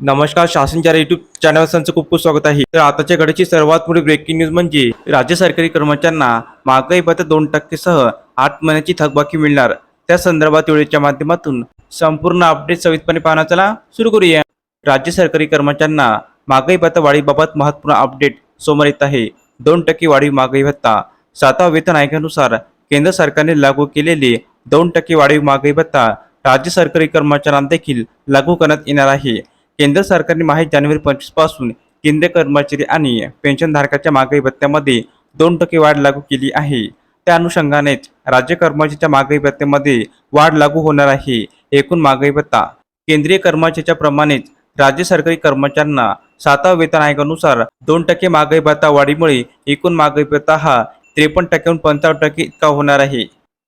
नमस्कार शासनच्या YouTube channel संचं खूप खूप स्वागत आहे. तर आताच्या घडीची सर्वात मोठी ब्रेकिंग न्यूज म्हणजे राज्य सरकारी कर्मचाऱ्यांना महागाई भत्ता दोन टक्केसह आठ महिन्याची थकबाकी मिळणार. त्या संदर्भात वेळेच्या माध्यमातून संपूर्ण अपडेट सविस्तरपणे पाहण्याचा चला. सुरू करूया. राज्य सरकारी कर्मचाऱ्यांना महागाई भत्ता वाढीबाबत महत्त्वपूर्ण अपडेट समोर येत आहे. दोन टक्के वाढीव महागाई भत्ता. सातवा वेतन आयोगानुसार केंद्र सरकारने लागू केलेले दोन टक्के वाढीव महागाई भत्ता राज्य सरकारी कर्मचाऱ्यांना देखील लागू करण्यात येणार आहे. केंद्र सरकारने माहीत जानेवारी पंचवीसपासून केंद्रीय कर्मचारी आणि पेन्शनधारकाच्या मागणी भत्त्यामध्ये दोन टक्के वाढ लागू केली आहे. त्या अनुषंगानेच राज्य कर्मचाऱ्याच्या महागाई भत्त्यामध्ये वाढ लागू होणार आहे. एकूण मागाई भत्ता केंद्रीय कर्मचाऱ्याच्या प्रमाणेच राज्य सरकारी कर्मचाऱ्यांना सातवा वेतन आयोगानुसार दोन टक्के महागाई भत्ता वाढीमुळे एकूण महागाई भत्ता हा त्रेपन्न टक्क्याहून पंचावन्न टक्के इतका होणार आहे.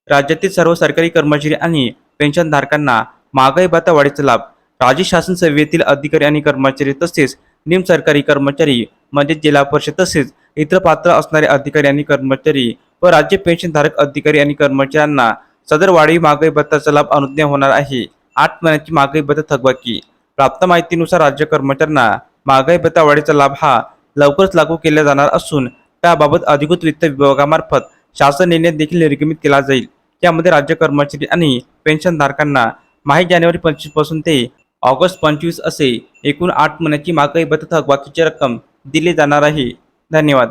राज्यातील सर्व सरकारी कर्मचारी आणि पेन्शनधारकांना महागाई भत्ता वाढीचा लाभ राज्य शासन सेवेतील अधिकारी आणि कर्मचारी तसेच निम सरकारी कर्मचारी म्हणजे जिल्हा परिषद तसेच इतर पात्र असणारे अधिकारी आणि कर्मचारी व राज्य पेन्शनधारक अधिकारी आणि कर्मचाऱ्यांना सदर वाढीव महागाई भत्ताचा लाभ अनुज्ञा होणार आहे. आठ महिन्याची महागाई भत्ता थकबाकी. प्राप्त माहितीनुसार राज्य कर्मचाऱ्यांना महागाई भत्ता वाढीचा लाभ हा लवकरच लागू केला जाणार असून त्याबाबत अधिकृत वित्त विभागामार्फत शासन निर्णय देखील निर्गमित केला जाईल. त्यामध्ये राज्य कर्मचारी आणि पेन्शनधारकांना माही जानेवारी पंचवीसपासून ते ऑगस्ट पंचवीस असे एकूण आठ महिन्याची महागाई भत्ता थकबाकीची रक्कम दिली जाणार आहे. धन्यवाद.